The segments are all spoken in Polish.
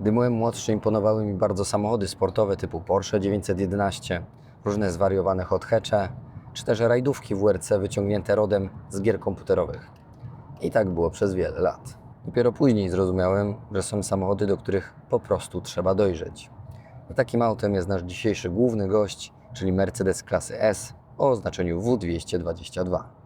Gdy byłem młodszy, imponowały mi bardzo samochody sportowe typu Porsche 911, różne zwariowane hot hatche, czy też rajdówki WRC wyciągnięte rodem z gier komputerowych. I tak było przez wiele lat. Dopiero później zrozumiałem, że są samochody, do których po prostu trzeba dojrzeć. A takim autem jest nasz dzisiejszy główny gość, czyli Mercedes klasy S o oznaczeniu W222.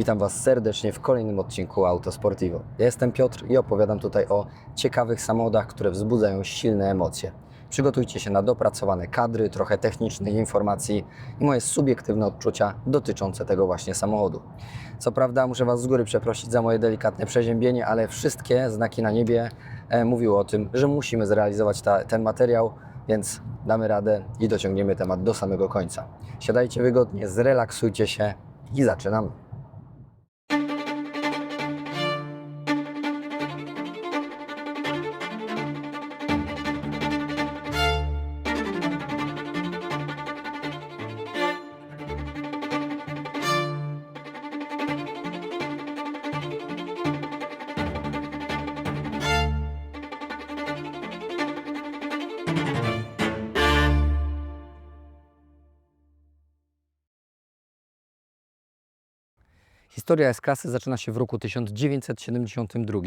Witam Was serdecznie w kolejnym odcinku Autosportivo. Ja jestem Piotr i opowiadam tutaj o ciekawych samochodach, które wzbudzają silne emocje. Przygotujcie się na dopracowane kadry, trochę technicznych informacji i moje subiektywne odczucia dotyczące tego właśnie samochodu. Co prawda muszę Was z góry przeprosić za moje delikatne przeziębienie, ale wszystkie znaki na niebie e, mówiły o tym, że musimy zrealizować ta, ten materiał, więc damy radę i dociągniemy temat do samego końca. Siadajcie wygodnie, zrelaksujcie się i zaczynamy. Historia S-klasy zaczyna się w roku 1972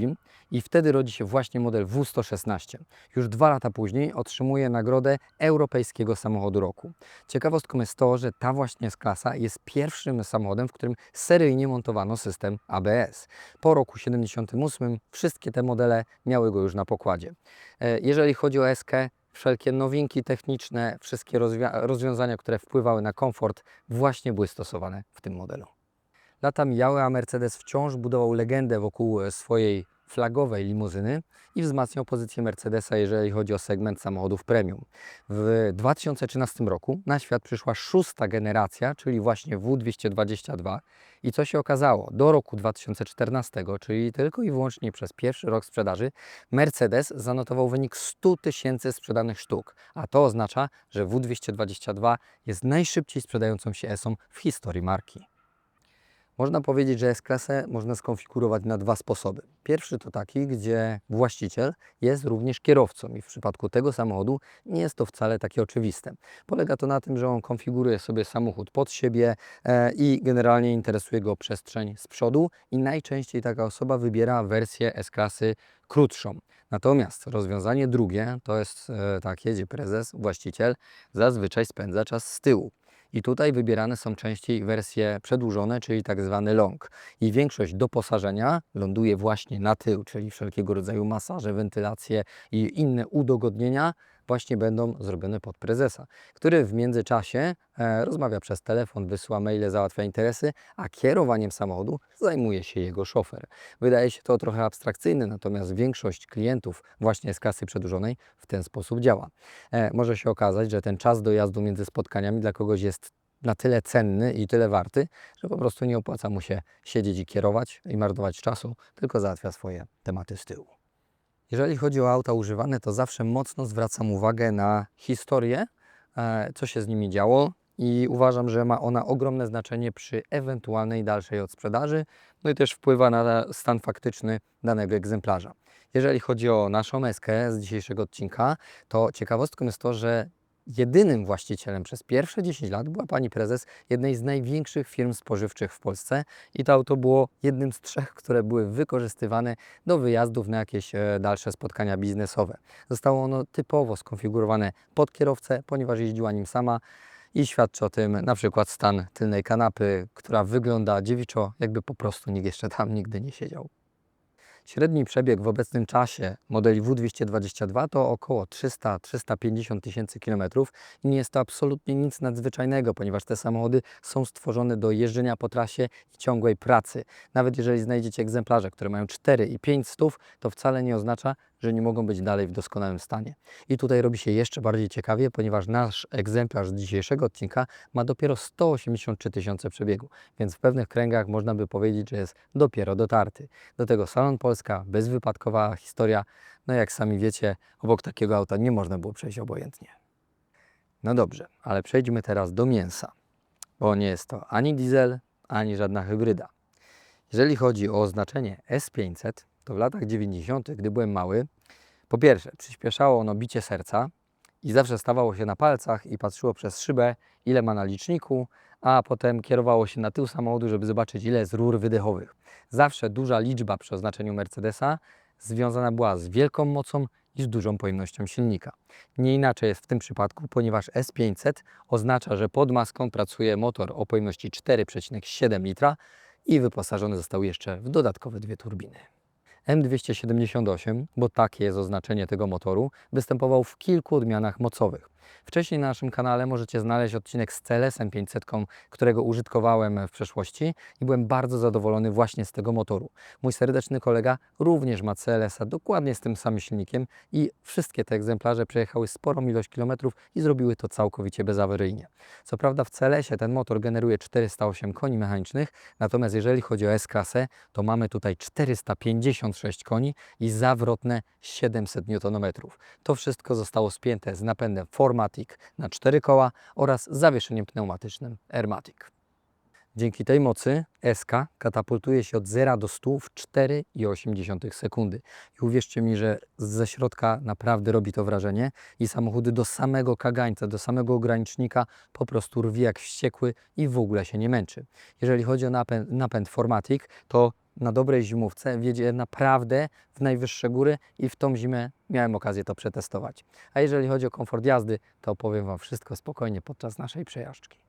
i wtedy rodzi się właśnie model W116. Już dwa lata później otrzymuje nagrodę Europejskiego Samochodu Roku. Ciekawostką jest to, że ta właśnie S-klasa jest pierwszym samochodem, w którym seryjnie montowano system ABS. Po roku 78 wszystkie te modele miały go już na pokładzie. E, Jeżeli chodzi o SK, wszelkie nowinki techniczne, wszystkie rozwia- rozwiązania, które wpływały na komfort, właśnie były stosowane w tym modelu. Lata mijały, a Mercedes wciąż budował legendę wokół e, swojej flagowej limuzyny i wzmacniał pozycję Mercedesa, jeżeli chodzi o segment samochodów premium. W 2013 roku na świat przyszła szósta generacja, czyli właśnie W222 i co się okazało? Do roku 2014, czyli tylko i wyłącznie przez pierwszy rok sprzedaży, Mercedes zanotował wynik 100 tysięcy sprzedanych sztuk, a to oznacza, że W222 jest najszybciej sprzedającą się S-ą w historii marki. Można powiedzieć, że S-klasę można skonfigurować na dwa sposoby. Pierwszy to taki, gdzie właściciel jest również kierowcą i w przypadku tego samochodu nie jest to wcale takie oczywiste. Polega to na tym, że on konfiguruje sobie samochód pod siebie e, i generalnie interesuje go przestrzeń z przodu i najczęściej taka osoba wybiera wersję S-klasy krótszą. Natomiast rozwiązanie drugie to jest e, tak, jedzie prezes, właściciel, zazwyczaj spędza czas z tyłu. I tutaj wybierane są częściej wersje przedłużone, czyli tak zwany long. I większość doposażenia ląduje właśnie na tył, czyli wszelkiego rodzaju masaże, wentylacje i inne udogodnienia właśnie będą zrobione pod prezesa, który w międzyczasie e, rozmawia przez telefon, wysyła maile, załatwia interesy, a kierowaniem samochodu zajmuje się jego szofer. Wydaje się to trochę abstrakcyjne, natomiast większość klientów właśnie z klasy przedłużonej w ten sposób działa. E, może się okazać, że ten czas dojazdu między spotkaniami dla kogoś jest na tyle cenny i tyle warty, że po prostu nie opłaca mu się siedzieć i kierować i marnować czasu, tylko załatwia swoje tematy z tyłu. Jeżeli chodzi o auta używane, to zawsze mocno zwracam uwagę na historię, e, co się z nimi działo i uważam, że ma ona ogromne znaczenie przy ewentualnej dalszej odsprzedaży, no i też wpływa na stan faktyczny danego egzemplarza. Jeżeli chodzi o naszą eskę z dzisiejszego odcinka, to ciekawostką jest to, że jedynym właścicielem przez pierwsze 10 lat była pani prezes jednej z największych firm spożywczych w Polsce i to auto było jednym z trzech, które były wykorzystywane do wyjazdów na jakieś e, dalsze spotkania biznesowe. Zostało ono typowo skonfigurowane pod kierowcę, ponieważ jeździła nim sama i świadczy o tym na przykład stan tylnej kanapy, która wygląda dziewiczo, jakby po prostu nikt jeszcze tam nigdy nie siedział. Średni przebieg w obecnym czasie modeli W222 to około 300-350 tysięcy kilometrów i nie jest to absolutnie nic nadzwyczajnego, ponieważ te samochody są stworzone do jeżdżenia po trasie i ciągłej pracy. Nawet jeżeli znajdziecie egzemplarze, które mają 4 i 5 stów, to wcale nie oznacza, że nie mogą być dalej w doskonałym stanie. I tutaj robi się jeszcze bardziej ciekawie, ponieważ nasz egzemplarz z dzisiejszego odcinka ma dopiero 183 tysiące przebiegu, więc w pewnych kręgach można by powiedzieć, że jest dopiero dotarty. Do tego salon Polska, bezwypadkowa historia, no jak sami wiecie, obok takiego auta nie można było przejść obojętnie. No dobrze, ale przejdźmy teraz do mięsa. bo nie jest to ani diesel, ani żadna hybryda. Jeżeli chodzi o oznaczenie S500, to w latach 90., gdy byłem mały, po pierwsze przyspieszało ono bicie serca i zawsze stawało się na palcach i patrzyło przez szybę, ile ma na liczniku, a potem kierowało się na tył samochodu, żeby zobaczyć, ile jest rur wydechowych. Zawsze duża liczba przy oznaczeniu Mercedesa związana była z wielką mocą i z dużą pojemnością silnika. Nie inaczej jest w tym przypadku, ponieważ S500 oznacza, że pod maską pracuje motor o pojemności 4,7 litra i wyposażony został jeszcze w dodatkowe dwie turbiny. M278, bo takie jest oznaczenie tego motoru, występował w kilku odmianach mocowych. Wcześniej na naszym kanale możecie znaleźć odcinek z CLS-em 500, którego użytkowałem w przeszłości i byłem bardzo zadowolony właśnie z tego motoru. Mój serdeczny kolega również ma CLS-a dokładnie z tym samym silnikiem i wszystkie te egzemplarze przejechały sporą ilość kilometrów i zrobiły to całkowicie bezawaryjnie. Co prawda w CLS-ie ten motor generuje 408 koni mechanicznych, natomiast jeżeli chodzi o S-klasę, to mamy tutaj 456 koni i zawrotne 700 Nm. To wszystko zostało spięte z napędem Formatic na 4 koła oraz zawieszeniem pneumatycznym Airmatic. Dzięki tej mocy SK katapultuje się od 0 do 100 w 4,8 sekundy. I uwierzcie mi, że ze środka naprawdę robi to wrażenie i samochody do samego kagańca, do samego ogranicznika po prostu rwi jak wściekły i w ogóle się nie męczy. Jeżeli chodzi o napęd, napęd Formatic, to na dobrej zimówce wiedzie naprawdę w najwyższe góry i w tą zimę miałem okazję to przetestować. A jeżeli chodzi o komfort jazdy, to opowiem Wam wszystko spokojnie podczas naszej przejażdżki.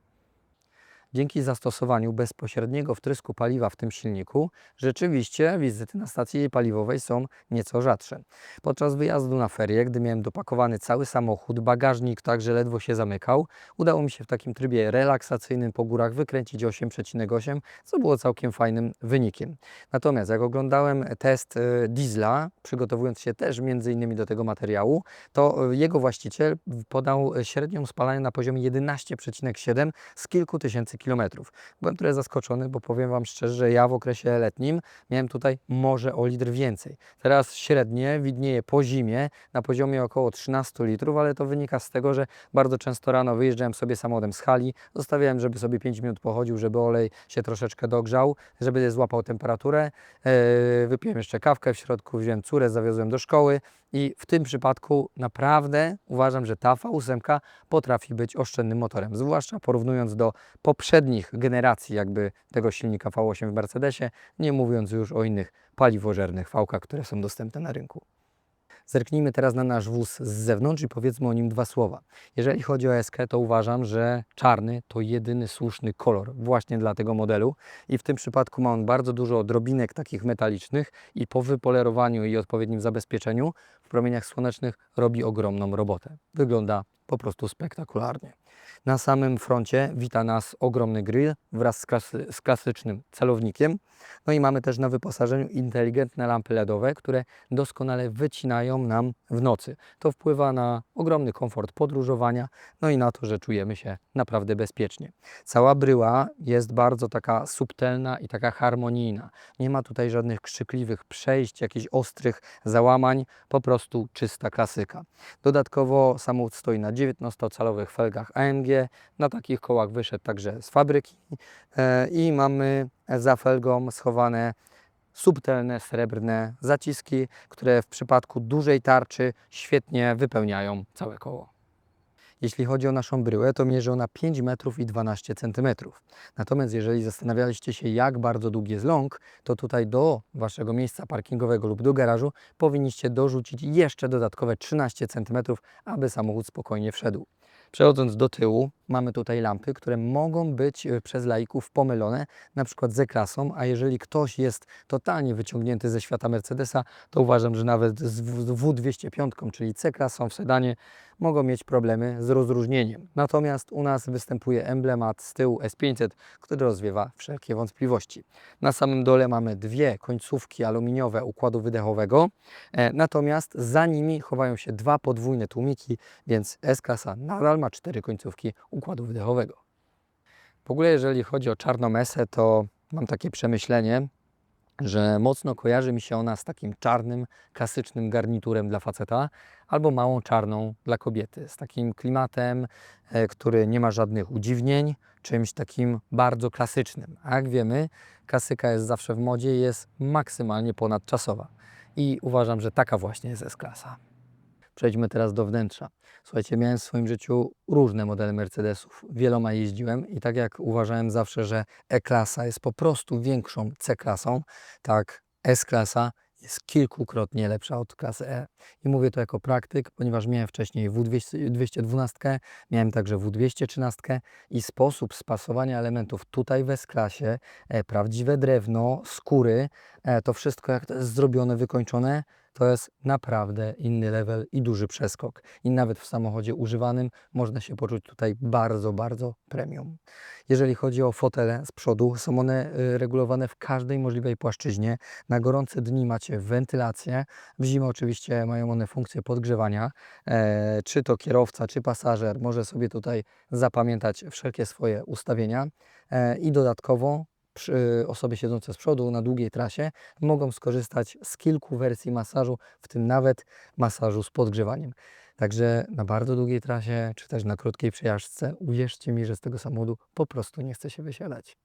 Dzięki zastosowaniu bezpośredniego wtrysku paliwa w tym silniku, rzeczywiście wizyty na stacji paliwowej są nieco rzadsze. Podczas wyjazdu na ferie, gdy miałem dopakowany cały samochód, bagażnik także ledwo się zamykał, udało mi się w takim trybie relaksacyjnym po górach wykręcić 8,8, co było całkiem fajnym wynikiem. Natomiast jak oglądałem test e, diesla, przygotowując się też między innymi do tego materiału, to e, jego właściciel podał średnią spalania na poziomie 11,7 z kilku tysięcy kilometrów. Byłem trochę zaskoczony, bo powiem Wam szczerze, że ja w okresie letnim miałem tutaj może o litr więcej. Teraz średnie widnieje po zimie na poziomie około 13 litrów, ale to wynika z tego, że bardzo często rano wyjeżdżałem sobie samochodem z hali, zostawiałem, żeby sobie 5 minut pochodził, żeby olej się troszeczkę dogrzał, żeby złapał temperaturę. Eee, Wypiłem jeszcze kawkę w środku, wziąłem córę, zawiozłem do szkoły i w tym przypadku naprawdę uważam, że ta V8 potrafi być oszczędnym motorem, zwłaszcza porównując do poprzednich generacji jakby tego silnika V8 w Mercedesie, nie mówiąc już o innych paliwożernych v które są dostępne na rynku. Zerknijmy teraz na nasz wóz z zewnątrz i powiedzmy o nim dwa słowa. Jeżeli chodzi o SK, to uważam, że czarny to jedyny słuszny kolor właśnie dla tego modelu i w tym przypadku ma on bardzo dużo drobinek takich metalicznych i po wypolerowaniu i odpowiednim zabezpieczeniu w promieniach słonecznych robi ogromną robotę. Wygląda po prostu spektakularnie. Na samym froncie wita nas ogromny grill wraz z, klasy, z, klasycznym celownikiem. No i mamy też na wyposażeniu inteligentne lampy LEDowe, które doskonale wycinają nam w nocy. To wpływa na ogromny komfort podróżowania, no i na to, że czujemy się naprawdę bezpiecznie. Cała bryła jest bardzo taka subtelna i taka harmonijna. Nie ma tutaj żadnych krzykliwych przejść, jakichś ostrych załamań, po prostu czysta klasyka. Dodatkowo samochód stoi na 19-calowych felgach AMG, na takich kołach wyszedł także z fabryki e, i mamy za felgą schowane subtelne, srebrne zaciski, które w przypadku dużej tarczy świetnie wypełniają całe koło. Jeśli chodzi o naszą bryłę, to mierzy ona 5 metrów i 12 centymetrów. Natomiast jeżeli zastanawialiście się, jak bardzo długi jest ląg, to tutaj do Waszego miejsca parkingowego lub do garażu powinniście dorzucić jeszcze dodatkowe 13 centymetrów, aby samochód spokojnie wszedł. Przechodząc do tyłu, mamy tutaj lampy, które mogą być e, przez laików pomylone, na przykład z E-klasą, a jeżeli ktoś jest totalnie wyciągnięty ze świata Mercedesa, to uważam, że nawet z W205, czyli C-klasą w sedanie, mogą mieć problemy z rozróżnieniem. Natomiast u nas występuje emblemat z tyłu S500, który rozwiewa wszelkie wątpliwości. Na samym dole mamy dwie końcówki aluminiowe układu wydechowego, e, natomiast za nimi chowają się dwa podwójne tłumiki, więc S-klasa nadal ma cztery końcówki układu wydechowego. W ogóle jeżeli chodzi o czarną mesę, to mam takie przemyślenie, że mocno kojarzy mi się ona z takim czarnym, klasycznym garniturem dla faceta albo małą czarną dla kobiety, z takim klimatem, e, który nie ma żadnych udziwnień, czymś takim bardzo klasycznym. A jak wiemy, klasyka jest zawsze w modzie i jest maksymalnie ponadczasowa. I uważam, że taka właśnie jest S-klasa. Przejdźmy teraz do wnętrza. Słuchajcie, miałem w swoim życiu różne modele Mercedesów. Wieloma jeździłem i tak jak uważałem zawsze, że E-klasa jest po prostu większą C-klasą, tak S-klasa jest kilkukrotnie lepsza od klasy E. I mówię to jako praktyk, ponieważ miałem wcześniej W212, miałem także W213 i sposób spasowania elementów tutaj w S-klasie, e, prawdziwe drewno, skóry, e, to wszystko jak to jest zrobione, wykończone, to jest naprawdę inny level i duży przeskok. I nawet w samochodzie używanym można się poczuć tutaj bardzo, bardzo premium. Jeżeli chodzi o fotele z przodu, są one y, regulowane w każdej możliwej płaszczyźnie. Na gorące dni macie wentylację, w zimę oczywiście mają one funkcję podgrzewania. E, czy to kierowca, czy pasażer może sobie tutaj zapamiętać wszelkie swoje ustawienia. E, I dodatkowo osoby siedzące z przodu na długiej trasie mogą skorzystać z kilku wersji masażu, w tym nawet masażu z podgrzewaniem. Także na bardzo długiej trasie, czy też na krótkiej przejażdżce, uwierzcie mi, że z tego samochodu po prostu nie chce się wysiadać.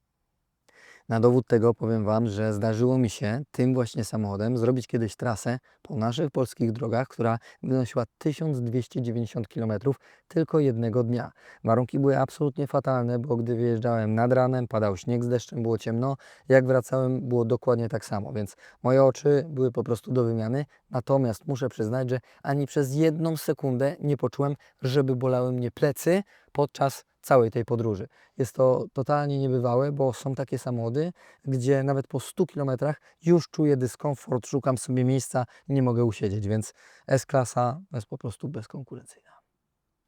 Na dowód tego powiem Wam, że zdarzyło mi się tym właśnie samochodem zrobić kiedyś trasę po naszych polskich drogach, która wynosiła 1290 km tylko jednego dnia. Warunki były absolutnie fatalne, bo gdy wyjeżdżałem nad ranem, padał śnieg z deszczem, było ciemno, jak wracałem było dokładnie tak samo, więc moje oczy były po prostu do wymiany. Natomiast muszę przyznać, że ani przez jedną sekundę nie poczułem, żeby bolały mnie plecy podczas całej tej podróży. Jest to totalnie niebywałe, bo są takie samochody, gdzie nawet po 100 km już czuję dyskomfort, szukam sobie miejsca, nie mogę usiedzieć, więc S-klasa jest po prostu bezkonkurencyjna.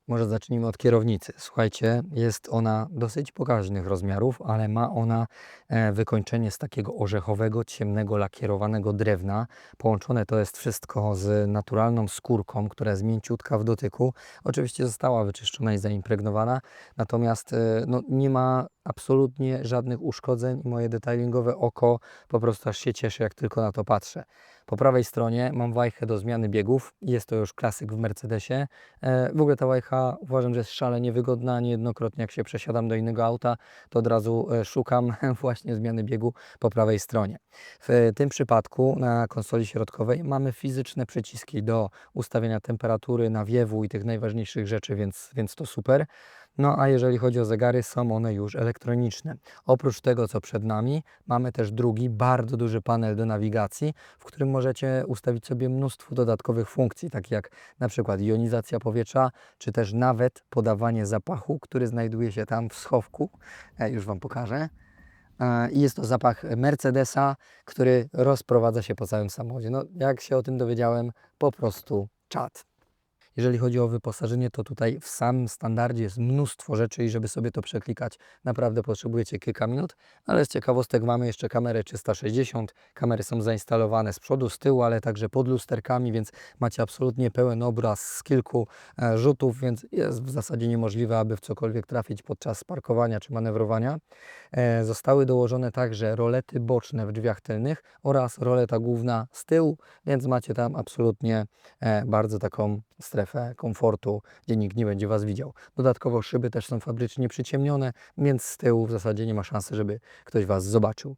Może zacznijmy od kierownicy. Słuchajcie, jest ona dosyć pokaźnych rozmiarów, ale ma ona e, wykończenie z takiego orzechowego, ciemnego, lakierowanego drewna. Połączone to jest wszystko z naturalną skórką, która jest mięciutka w dotyku. Oczywiście została wyczyszczona i zaimpregnowana, natomiast e, no, nie ma absolutnie żadnych uszkodzeń i moje detailingowe oko po prostu aż się cieszy, jak tylko na to patrzę. Po prawej stronie mam wajchę do zmiany biegów. Jest to już klasyk w Mercedesie. E, w ogóle ta wajcha uważam, że jest szalenie wygodna. Niejednokrotnie jak się przesiadam do innego auta, to od razu e, szukam właśnie zmiany biegu po prawej stronie. W tym przypadku na konsoli środkowej mamy fizyczne przyciski do ustawienia temperatury, nawiewu i tych najważniejszych rzeczy, więc, więc to super. No a jeżeli chodzi o zegary, są one już elektroniczne. Oprócz tego, co przed nami, mamy też drugi, bardzo duży panel do nawigacji, w którym możecie ustawić sobie mnóstwo dodatkowych funkcji, takich jak na przykład jonizacja powietrza, czy też nawet podawanie zapachu, który znajduje się tam w schowku. Ja już Wam pokażę. E, I jest to zapach Mercedesa, który rozprowadza się po całym samochodzie. No, jak się o tym dowiedziałem, po prostu czad. Jeżeli chodzi o wyposażenie, to tutaj w samym standardzie jest mnóstwo rzeczy i żeby sobie to przeklikać, naprawdę potrzebujecie kilka minut, ale z ciekawostek mamy jeszcze kamerę 360. Kamery są zainstalowane z przodu, z tyłu, ale także pod lusterkami, więc macie absolutnie pełen obraz z kilku e, rzutów, więc jest w zasadzie niemożliwe, aby w cokolwiek trafić podczas parkowania czy manewrowania. E, zostały dołożone także rolety boczne w drzwiach tylnych oraz roleta główna z tyłu, więc macie tam absolutnie e, bardzo taką strefę komfortu, gdzie nikt nie będzie Was widział. Dodatkowo szyby też są fabrycznie przyciemnione, więc z tyłu w zasadzie nie ma szansy, żeby ktoś Was zobaczył.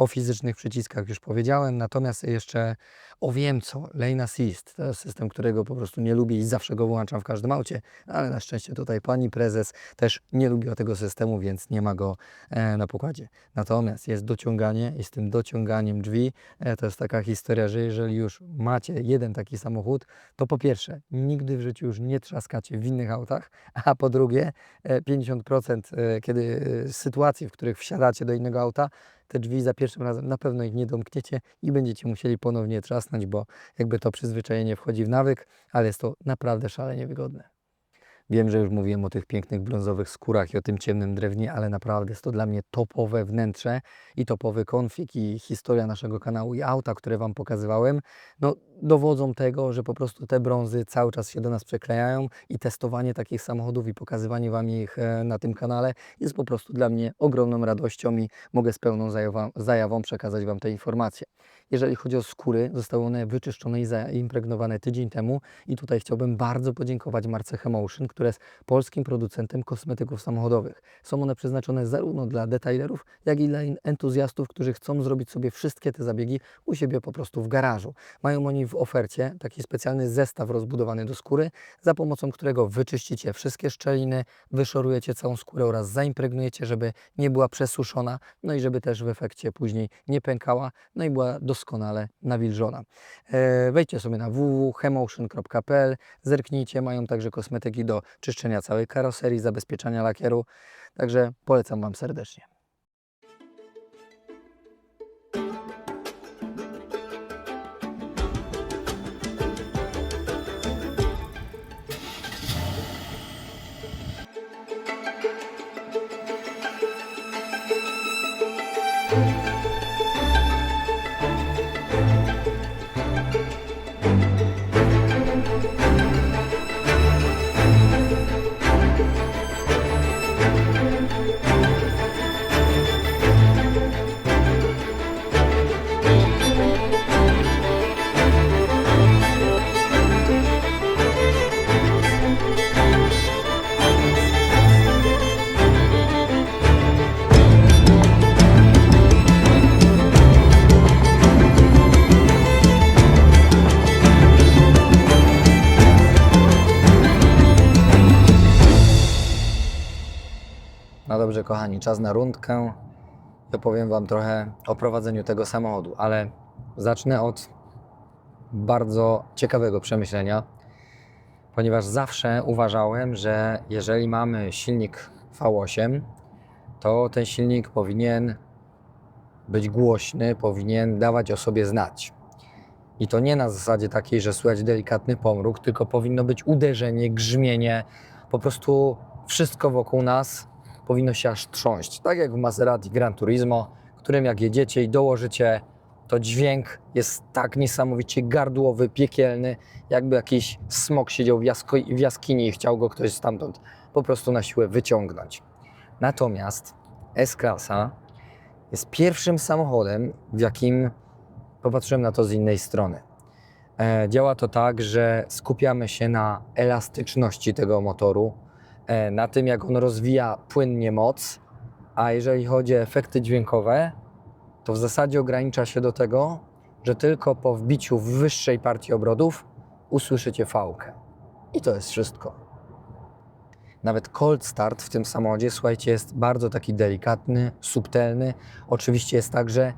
O fizycznych przyciskach już powiedziałem, natomiast jeszcze o wiem co, Lane Assist, to jest system, którego po prostu nie lubię i zawsze go wyłączam w każdym aucie, ale na szczęście tutaj pani prezes też nie lubiła tego systemu, więc nie ma go e, na pokładzie. Natomiast jest dociąganie i z tym dociąganiem drzwi e, to jest taka historia, że jeżeli już macie jeden taki samochód, to po pierwsze, nigdy w życiu już nie trzaskacie w innych autach, a po drugie, e, 50% e, kiedy e, sytuacji, w których wsiadacie do innego auta, te drzwi za pierwszym razem na pewno ich nie domkniecie i będziecie musieli ponownie trzasnąć, bo jakby to przyzwyczajenie wchodzi w nawyk, ale jest to naprawdę szalenie wygodne. Wiem, że już mówiłem o tych pięknych brązowych skórach i o tym ciemnym drewnie, ale naprawdę jest to dla mnie topowe wnętrze i topowy konfig i historia naszego kanału i auta, które Wam pokazywałem. No, dowodzą tego, że po prostu te brązy cały czas się do nas przeklejają i testowanie takich samochodów i pokazywanie Wam ich e, na tym kanale jest po prostu dla mnie ogromną radością i mogę z pełną zajawą, przekazać Wam te informacje. Jeżeli chodzi o skóry, zostały one wyczyszczone i zaimpregnowane tydzień temu i tutaj chciałbym bardzo podziękować marce Hemotion, która jest polskim producentem kosmetyków samochodowych. Są one przeznaczone zarówno dla detailerów, jak i dla entuzjastów, którzy chcą zrobić sobie wszystkie te zabiegi u siebie po prostu w garażu. Mają oni w ofercie taki specjalny zestaw rozbudowany do skóry, za pomocą którego wyczyścicie wszystkie szczeliny, wyszorujecie całą skórę oraz zaimpregnujecie, żeby nie była przesuszona, no i żeby też w efekcie później nie pękała, no i była doskonale nawilżona. E, wejdźcie sobie na www.hemotion.pl, zerknijcie, mają także kosmetyki do czyszczenia całej karoserii, zabezpieczania lakieru, także polecam Wam serdecznie. Dobrze, kochani, czas na rundkę. Opowiem Wam trochę o prowadzeniu tego samochodu, ale zacznę od bardzo ciekawego przemyślenia, ponieważ zawsze uważałem, że jeżeli mamy silnik V8, to ten silnik powinien być głośny, powinien dawać o sobie znać. I to nie na zasadzie takiej, że słychać delikatny pomruk, tylko powinno być uderzenie, grzmienie, po prostu wszystko wokół nas powinno się aż trząść. Tak jak w Maserati Gran Turismo, którym jak jedziecie i dołożycie, to dźwięk jest tak niesamowicie gardłowy, piekielny, jakby jakiś smok siedział w, jasko- w jaskini i chciał go ktoś stamtąd po prostu na siłę wyciągnąć. Natomiast S-klasa jest pierwszym samochodem, w jakim popatrzyłem na to z innej strony. E, działa to tak, że skupiamy się na elastyczności tego motoru, na tym, jak on rozwija płynnie moc, a jeżeli chodzi o efekty dźwiękowe, to w zasadzie ogranicza się do tego, że tylko po wbiciu w wyższej partii obrotów usłyszycie fałkę. I to jest wszystko. Nawet cold start w tym samochodzie, słuchajcie, jest bardzo taki delikatny, subtelny. Oczywiście jest tak, że e,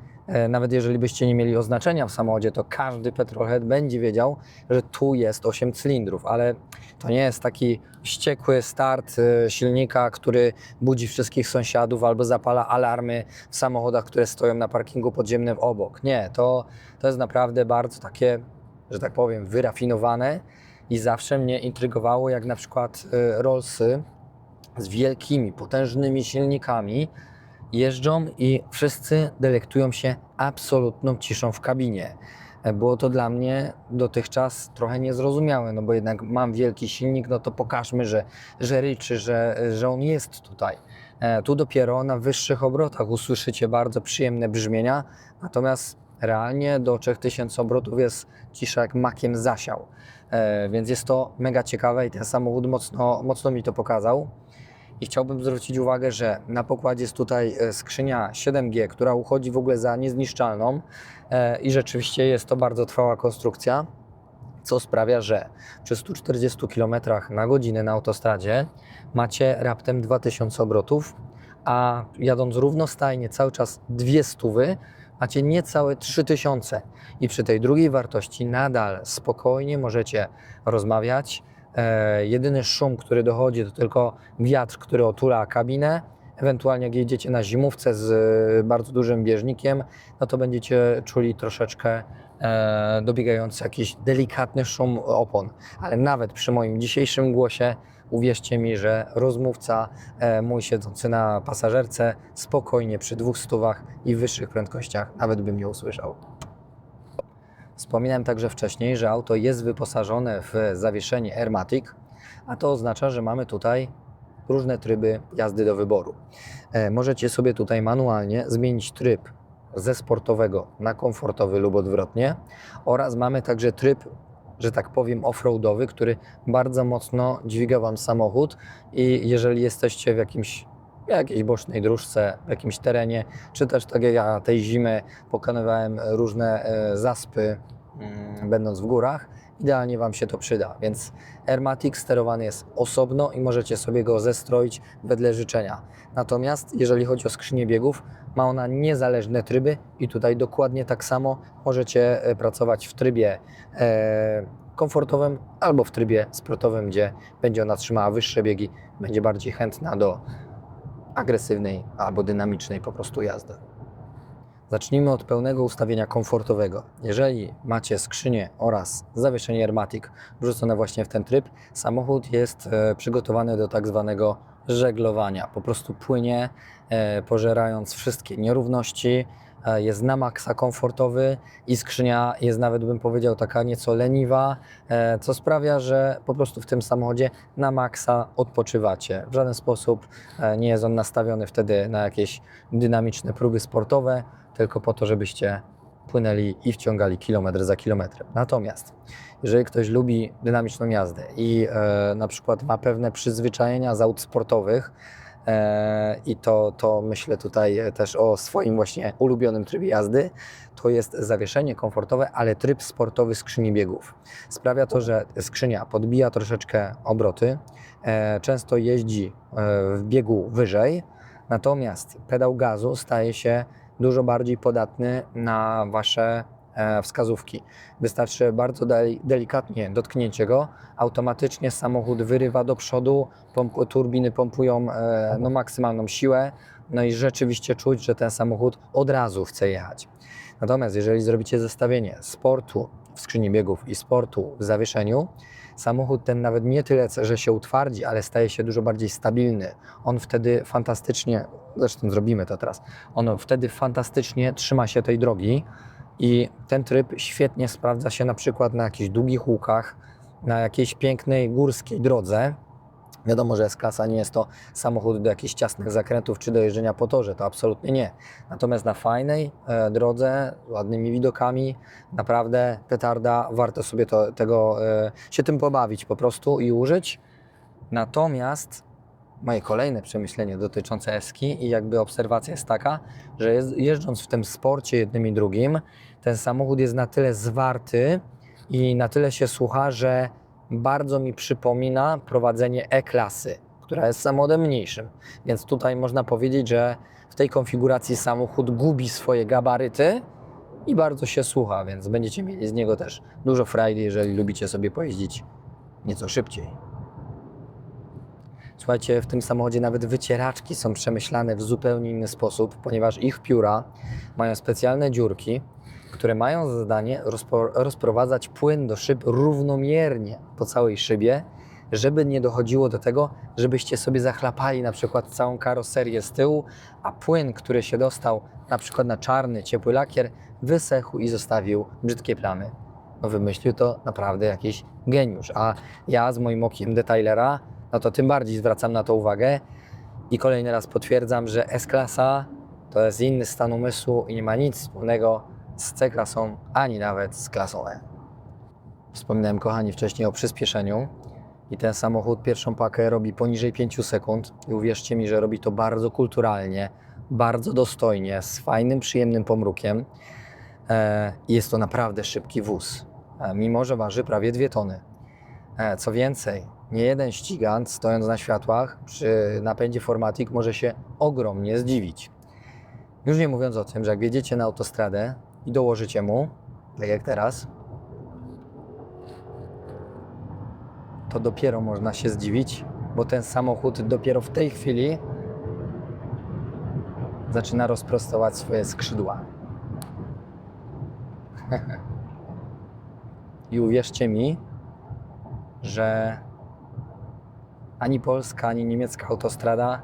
nawet jeżeli byście nie mieli oznaczenia w samochodzie, to każdy petrolhead będzie wiedział, że tu jest 8 cylindrów, ale to nie jest taki wściekły start e, silnika, który budzi wszystkich sąsiadów albo zapala alarmy w samochodach, które stoją na parkingu podziemnym obok. Nie, to, to jest naprawdę bardzo takie, że tak powiem, wyrafinowane i zawsze mnie intrygowało, jak na przykład e, Rollsy z wielkimi, potężnymi silnikami jeżdżą i wszyscy delektują się absolutną ciszą w kabinie. Było to dla mnie dotychczas trochę niezrozumiałe, no bo jednak mam wielki silnik, no to pokażmy, że, że ryczy, że, że on jest tutaj. E, Tu dopiero na wyższych obrotach usłyszycie bardzo przyjemne brzmienia, natomiast realnie do 3000 obrotów jest cisza jak makiem zasiał. E, Więc jest to mega ciekawe i ten samochód mocno, mocno mi to pokazał. I chciałbym zwrócić uwagę, że na pokładzie jest tutaj e, skrzynia 7G, która uchodzi w ogóle za niezniszczalną e, i rzeczywiście jest to bardzo trwała konstrukcja, co sprawia, że przy 140 km na godzinę na autostradzie macie raptem 2000 obrotów, a jadąc równostajnie cały czas dwie stówy, macie niecałe 3000 i przy tej drugiej wartości nadal spokojnie możecie rozmawiać, jedyny szum, który dochodzi, to tylko wiatr, który otula kabinę. Ewentualnie jak jedziecie na zimówce z e, bardzo dużym bieżnikiem, no to będziecie czuli troszeczkę e, dobiegający jakiś delikatny szum opon. Ale nawet przy moim dzisiejszym głosie, uwierzcie mi, że rozmówca e, mój siedzący na pasażerce spokojnie przy dwóch stówach i wyższych prędkościach nawet bym nie usłyszał. Wspominałem także wcześniej, że auto jest wyposażone w zawieszenie Airmatic, a to oznacza, że mamy tutaj różne tryby jazdy do wyboru. E, Możecie sobie tutaj manualnie zmienić tryb ze sportowego na komfortowy lub odwrotnie oraz mamy także tryb, że tak powiem, offroadowy, który bardzo mocno dźwiga Wam samochód i jeżeli jesteście w jakimś jakiejś bocznej dróżce, w jakimś terenie, czy też tak jak ja tej zimy pokonywałem różne e, zaspy, mm, będąc w górach, idealnie Wam się to przyda. Więc Airmatic sterowany jest osobno i możecie sobie go zestroić wedle życzenia. Natomiast jeżeli chodzi o skrzynię biegów, ma ona niezależne tryby i tutaj dokładnie tak samo możecie e, pracować w trybie e, komfortowym albo w trybie sportowym, gdzie będzie ona trzymała wyższe biegi, będzie bardziej chętna do agresywnej albo dynamicznej po prostu jazdy. Zacznijmy od pełnego ustawienia komfortowego. Jeżeli macie skrzynię oraz zawieszenie Airmatic wrzucone właśnie w ten tryb, samochód jest e, przygotowany do tak zwanego żeglowania. Po prostu płynie, e, pożerając wszystkie nierówności, e, jest na maksa komfortowy i skrzynia jest nawet bym powiedział taka nieco leniwa, co sprawia, że po prostu w tym samochodzie na maksa odpoczywacie. W żaden sposób nie jest on nastawiony wtedy na jakieś dynamiczne próby sportowe, tylko po to, żebyście płynęli i wciągali kilometr za kilometrem. Natomiast jeżeli ktoś lubi dynamiczną jazdę i e, na przykład ma pewne przyzwyczajenia z aut sportowych, e, i to, to myślę tutaj też o swoim właśnie ulubionym trybie jazdy, to jest zawieszenie komfortowe, ale tryb sportowy skrzyni biegów. Sprawia to, że skrzynia podbija troszeczkę obroty, e, często jeździ e, w biegu wyżej, natomiast pedał gazu staje się dużo bardziej podatny na Wasze e, wskazówki. Wystarczy bardzo deli- delikatnie dotknięcie go, automatycznie samochód wyrywa do przodu, pomp- turbiny pompują e, no, maksymalną siłę, no i rzeczywiście czuć, że ten samochód od razu chce jechać. Natomiast jeżeli zrobicie zestawienie sportu w skrzyni biegów i sportu w zawieszeniu, samochód ten nawet nie tyle, że się utwardzi, ale staje się dużo bardziej stabilny. On wtedy fantastycznie, zresztą zrobimy to teraz, on wtedy fantastycznie trzyma się tej drogi i ten tryb świetnie sprawdza się na przykład na jakichś długich łukach, na jakiejś pięknej górskiej drodze. Wiadomo, że S-klasa nie jest to samochód do jakichś ciasnych zakrętów czy do jeżdżenia po torze, to absolutnie nie. Natomiast na fajnej e, drodze, ładnymi widokami, naprawdę petarda, warto sobie to, tego, e, się tym pobawić po prostu i użyć. Natomiast moje kolejne przemyślenie dotyczące Eski i jakby obserwacja jest taka, że jeżdżąc w tym sporcie jednym i drugim, ten samochód jest na tyle zwarty i na tyle się słucha, że bardzo mi przypomina prowadzenie E-klasy, która jest samochodem mniejszym. Więc tutaj można powiedzieć, że w tej konfiguracji samochód gubi swoje gabaryty i bardzo się słucha, więc będziecie mieli z niego też dużo frajdy, jeżeli lubicie sobie pojeździć nieco szybciej. Słuchajcie, w tym samochodzie nawet wycieraczki są przemyślane w zupełnie inny sposób, ponieważ ich pióra mają specjalne dziurki, które mają za zadanie rozprowadzać płyn do szyb równomiernie po całej szybie, żeby nie dochodziło do tego, żebyście sobie zachlapali na przykład całą karoserię z tyłu, a płyn, który się dostał na przykład na czarny, ciepły lakier, wysechł i zostawił brzydkie plamy. No wymyślił to naprawdę jakiś geniusz, a ja z moim okiem detailera, no to tym bardziej zwracam na to uwagę i kolejny raz potwierdzam, że S-klasa to jest inny stan umysłu i nie ma nic wspólnego z C-klasą, ani nawet z klasą E. Wspominałem, kochani, wcześniej o przyspieszeniu i ten samochód pierwszą pakę robi poniżej 5 sekund i uwierzcie mi, że robi to bardzo kulturalnie, bardzo dostojnie, z fajnym, przyjemnym pomrukiem. E, jest to naprawdę szybki wóz, e, mimo że waży prawie 2 tony. E, co więcej, nie jeden ścigant stojąc na światłach przy napędzie Formatic może się ogromnie zdziwić. Już nie mówiąc o tym, że jak wjedziecie na autostradę i dołożycie mu, tak jak teraz, to dopiero można się zdziwić, bo ten samochód dopiero w tej chwili zaczyna rozprostować swoje skrzydła. I uwierzcie mi, że ani polska, ani niemiecka autostrada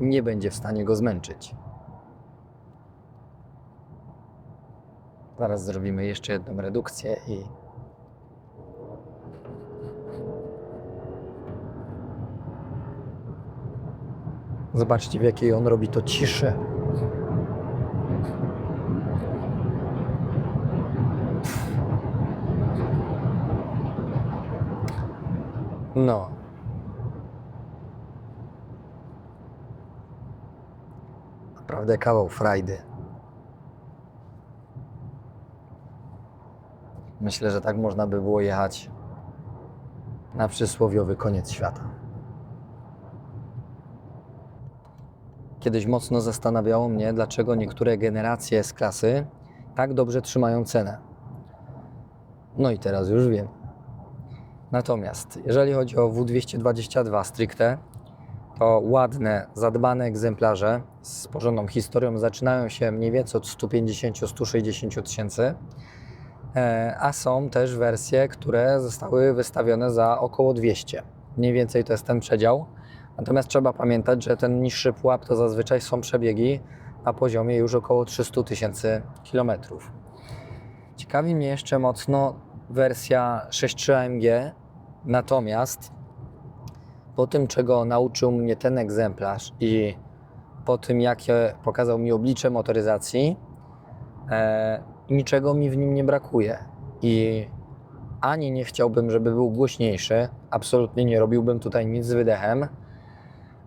nie będzie w stanie go zmęczyć. Zaraz zrobimy jeszcze jedną redukcję i Zobaczcie, w jakiej on robi to ciszy. No. Naprawdę kawał frajdy. Myślę, że tak można by było jechać na przysłowiowy koniec świata. Kiedyś mocno zastanawiało mnie, dlaczego niektóre generacje z klasy tak dobrze trzymają cenę. No i teraz już wiem. Natomiast jeżeli chodzi o W222 stricte, to ładne, zadbane egzemplarze z porządną historią zaczynają się mniej więcej od 150-160 tysięcy, a są też wersje, które zostały wystawione za około 200. Mniej więcej to jest ten przedział. Natomiast trzeba pamiętać, że ten niższy pułap to zazwyczaj są przebiegi na poziomie już około 300 tysięcy kilometrów. Ciekawi mnie jeszcze mocno wersja 6.3 AMG, natomiast po tym, czego nauczył mnie ten egzemplarz i po tym, jakie pokazał mi oblicze motoryzacji, e, niczego mi w nim nie brakuje. I ani nie chciałbym, żeby był głośniejszy, absolutnie nie robiłbym tutaj nic z wydechem.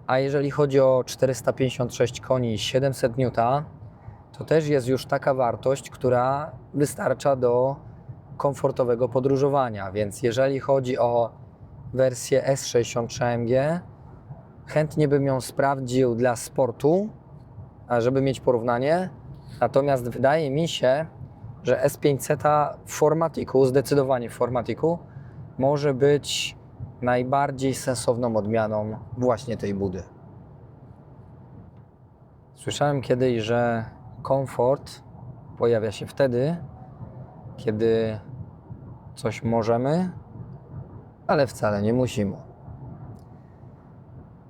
A jeżeli chodzi o 456 koni i 700 N, to też jest już taka wartość, która wystarcza do komfortowego podróżowania. Więc jeżeli chodzi o wersję S63 AMG, chętnie bym ją sprawdził dla sportu, żeby mieć porównanie. Natomiast wydaje mi się, że S500 w formatiku, zdecydowanie w formatiku, może być najbardziej sensowną odmianą właśnie tej budy. Słyszałem kiedyś, że komfort pojawia się wtedy, kiedy coś możemy, ale wcale nie musimy.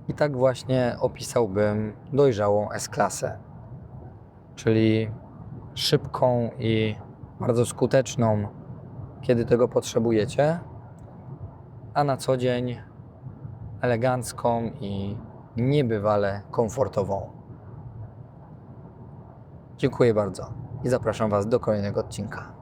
I tak właśnie opisałbym dojrzałą S-klasę, czyli szybką i bardzo skuteczną, kiedy tego potrzebujecie, a na co dzień elegancką i niebywale komfortową. Dziękuję bardzo i zapraszam Was do kolejnego odcinka.